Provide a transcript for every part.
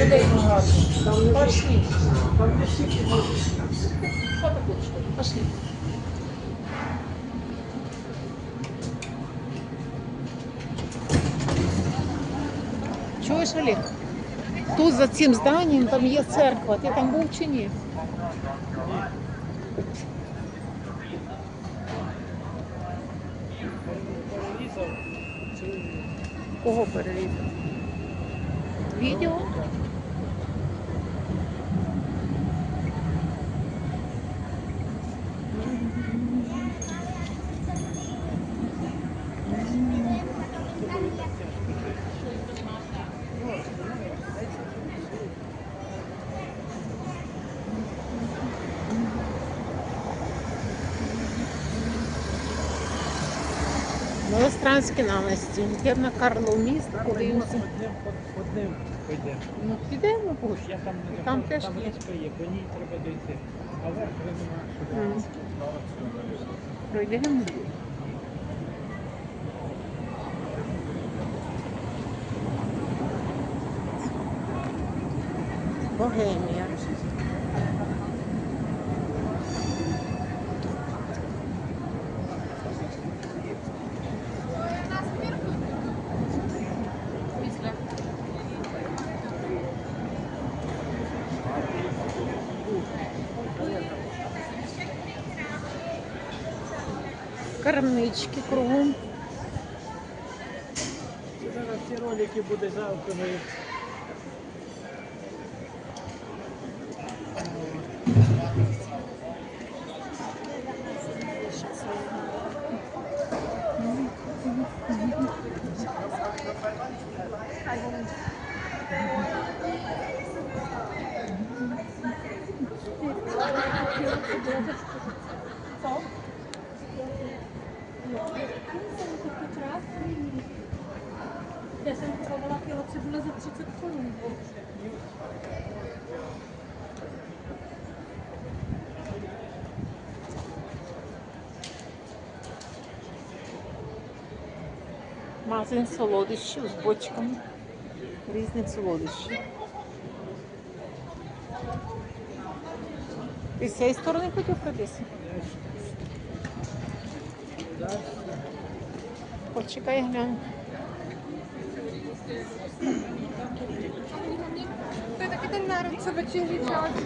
Там не Пошли. Пошли. Чуєш, Олег? Тут за цим зданням там є церква. Ти там був чи ні? Кого перерізав? Відео? Новостранське намасті. Йдемо на Карлов міст, подивимося. Одним, пойдемо. Ну, підемо, бо. Я там не Там теж там є. є, по ній треба дойти. А верх вже нема. Пройдемо. Богемія. Крамнички кругом. Зараз ці ролики буде завтра. Магазин солодощів з бочками різних солодощів. Ти з цієї сторони хотів пройтися? Почекай, глянь. To je taky ten národ, co večeří část.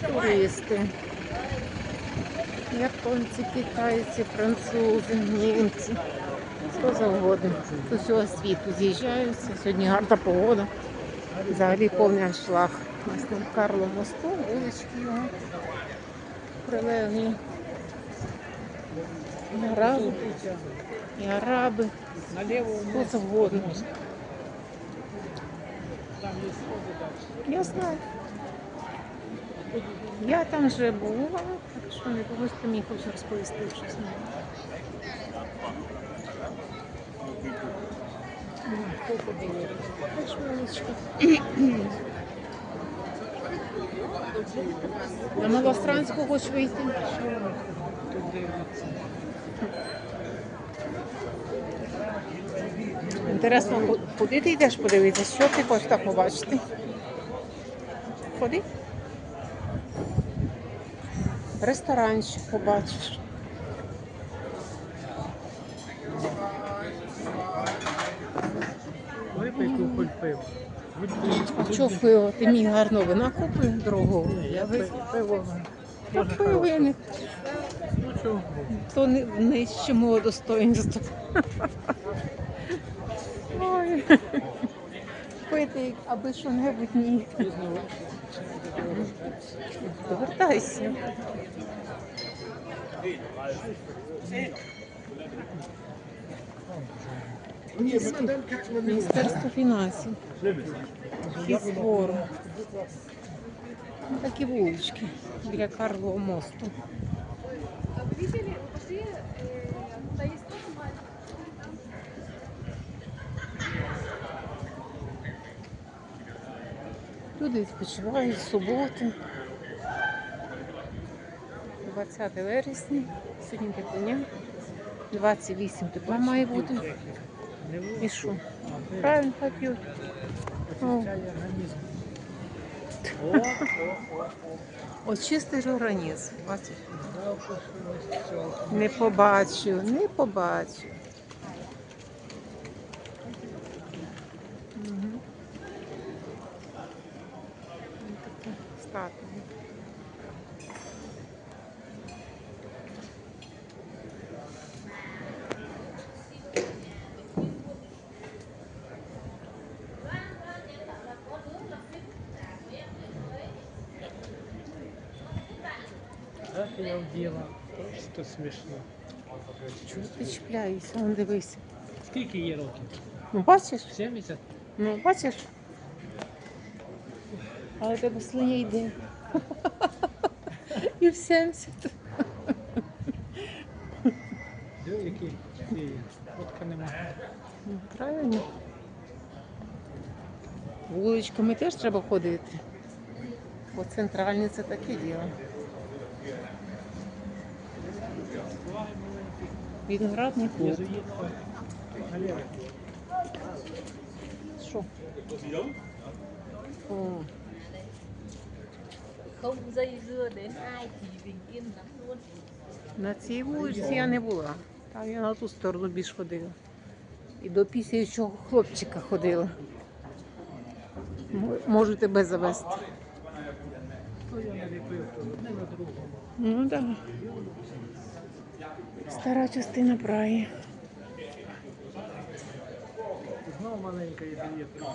Туристи. Японці, китайці, французи, німці. Хто завгодно. З усього світу з'їжджаються. Сьогодні гарна погода. Взагалі повний аншлаг. Нас на Карло мосту, вулички його прилеглі. І араби, і араби, хто завгодно. Там. Я знаю. Я там вже була, так що не когось ти мені хочеш розповісти щось. Вуличка. На Малостранську хочеш вийти? Інтересно, куди ти йдеш подивитися? Що ти хочеш так побачити? Ходи. Ресторанчик побачиш. Випий купуль пива. А що пиво? Ти мені гарно вина купив дорогого. Я Пи- Пиво. Та пиво я не то не нижче мого достоинства. Ой. Пити, аби що-небудь ні. Повертайся. Міністерство фінансів. Фізфорум. Такі вулички біля Карлового мосту. А вы видели, вы 20 вересня, сьогодні теплення. 28 тепла має бути. І що? Правильно хай п'ють. О, організм. Очистиш організм. Не побачу, не побачу. Мгм. Ось таке статуя. Вділа. Просто смішно. Чого ти чіпляєшся? Вон дивись. Скільки є років? Ну бачиш? 70? Ну бачиш? Але тебе слиня йде. І в 70. Диви, які ці фотка нема. Ну, Правильно. Вуличками теж треба ходити. Бо центральні це таке діло. Yên lắm luôn на цій вулиці я не була. Там я на ту сторону більш ходила. І до пісяючого хлопчика ходила. Можу тебе завести. Ну так. Да. Стара частина Праги. Знову маленька єзуїтка.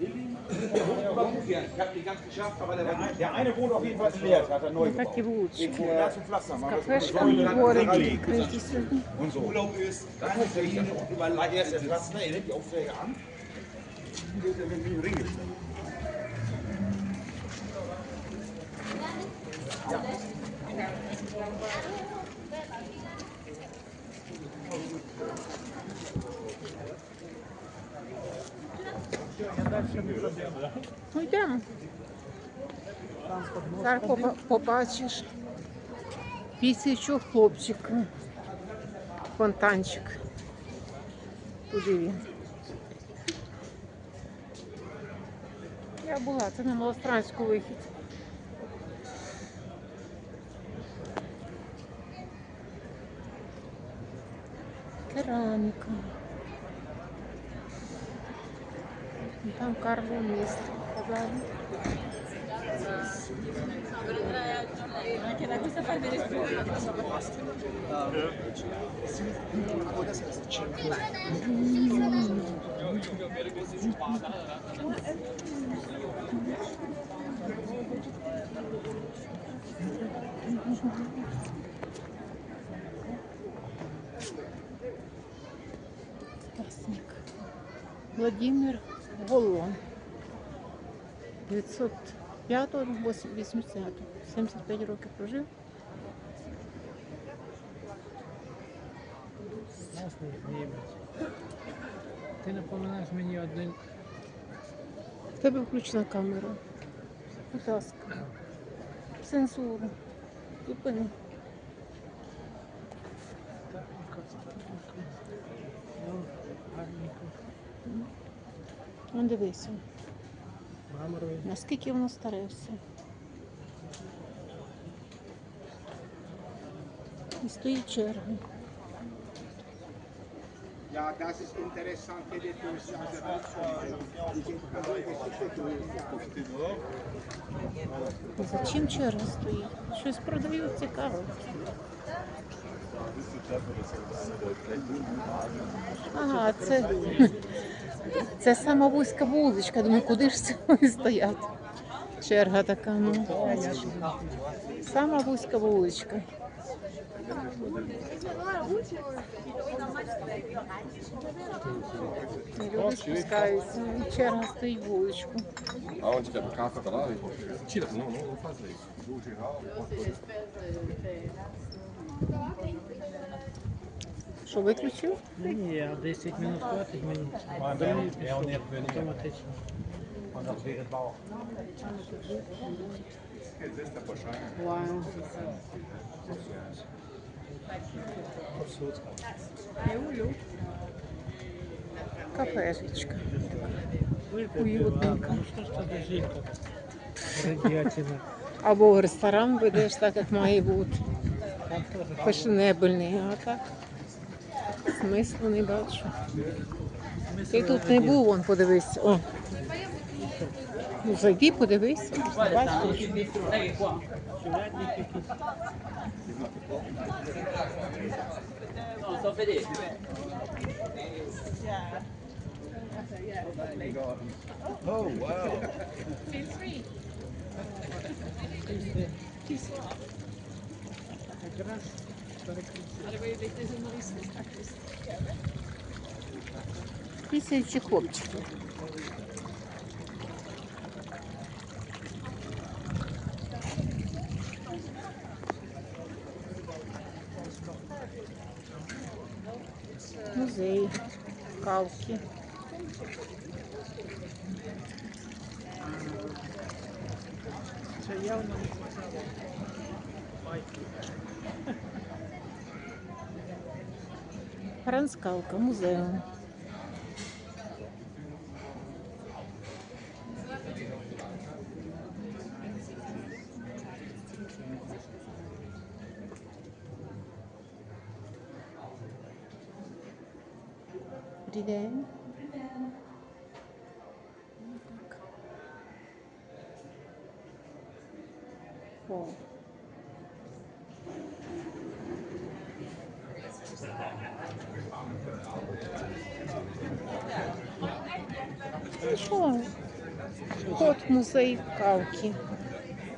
Ich habe die ganz geschafft, aber der, war der eine wohnt auf jeden Fall leer, das hat er neu Ну, Такі gebaut. вулички. Den da zum Pflaster З machen. кафешками дворики відкриті сьогодні. Und so. Urlaub ist, dann ist er hier überall erst der Pflaster, er nimmt die Aufträge an. Hier ist er mit dem Ring gestellt. Ну йдемо. Зараз побачиш пісячого хлопчика. Фонтанчик. Туди він. Я була, це на Малостранську вихід. Кераміка. Там карлон место, Пожалуйста. Красник. Владимир Голлон. 905 80 75 років прожив. Власний німець. Ти напоминаєш мені один В тебе включена камера. Будь ласка. Цензуру. Зупини. Дивися, Мраморовий. наскільки воно старе все. І стоїть черга. Ja, das ist interessant, die Durchsage. Die sind alle За чим черга стоїть? Щось продають цікаво. Ага, це, це сама вузька вуличка. Думаю, куди ж це стоять? Черга така, ну. Сама вузька вуличка. Спускаються. Черга стоїть вуличку. Aonde que é? Do carro tá lá? Tira, não, não, não Що виключив? Ні, а 10 минут хватить мені. Далі пішло автоматично. Вау. Кафешечка. Уютненько. Ну що ж це жінка? Радіатина. Або в ресторан ведеш так, як має бути. Фешенебельний, а так. Смислу не бачу. Ти тут не був, вон подивись. О. Ну зайди, подивись. Бачиш? Oh, wow. Тисячі хлопчиків. Музей, кавки. Це явно Франскалка, музеум. Добрий день. О. Що? Вход в музей кавки.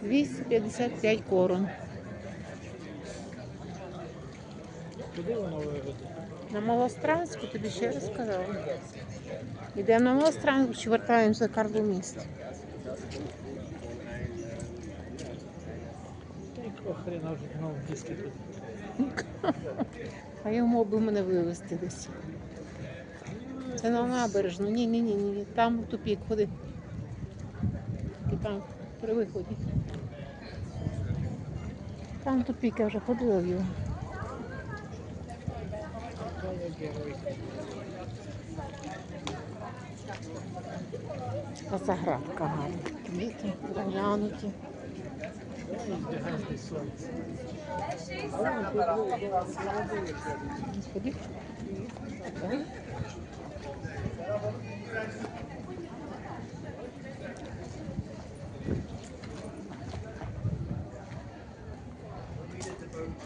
255 корон. Куди воно виведе? На Малостранську тобі ще раз сказала. Йдемо на Малостранську чи вертаємося Карло місто. Та якого хрена вже знову диски тут. А я мог би мене вивезти десь. Це на набережну. Ні, ні, ні, ні. Там тупік ходи. Там при виході. Там тупік, я вже ходила в його. А заградка гарна. Квіти, доглянуті. Я і збігаю десь сонце. Ходи. Так. Ай, що там іде туди? Та вийди собі. Я вийду. Але запалив мене. Ну, забігало. Що, нема там на перед.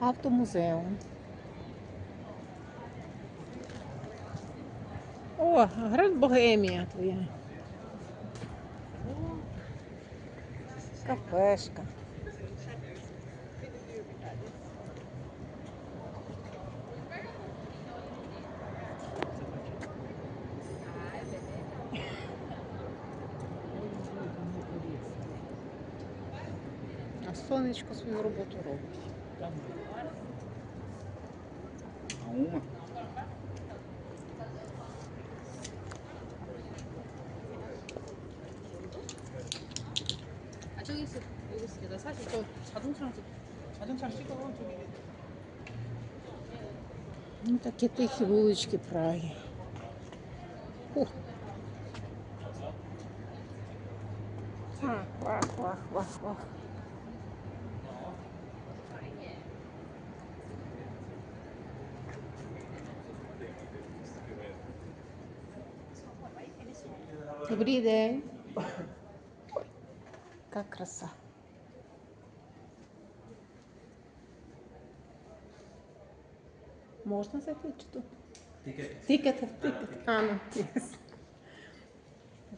Автомузеум. О, Гранд Богемія твоя. Кафешка. А 저기 있어 여기 있어 나 사실 저 자동차랑 찍 자동차랑 찍어 저기 Ну, такі тихі вулички Праги. Ух. Ах, вах, вах, вах, вах. Добрий день. Яка краса. Можна зайти чи тут? Тікет. Тікет, тікет. А, ну.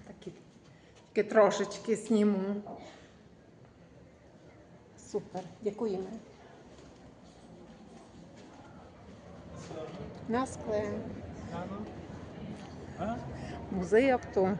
Такі, такі трошечки зніму. Супер, дякуємо. На скле. Музей авто.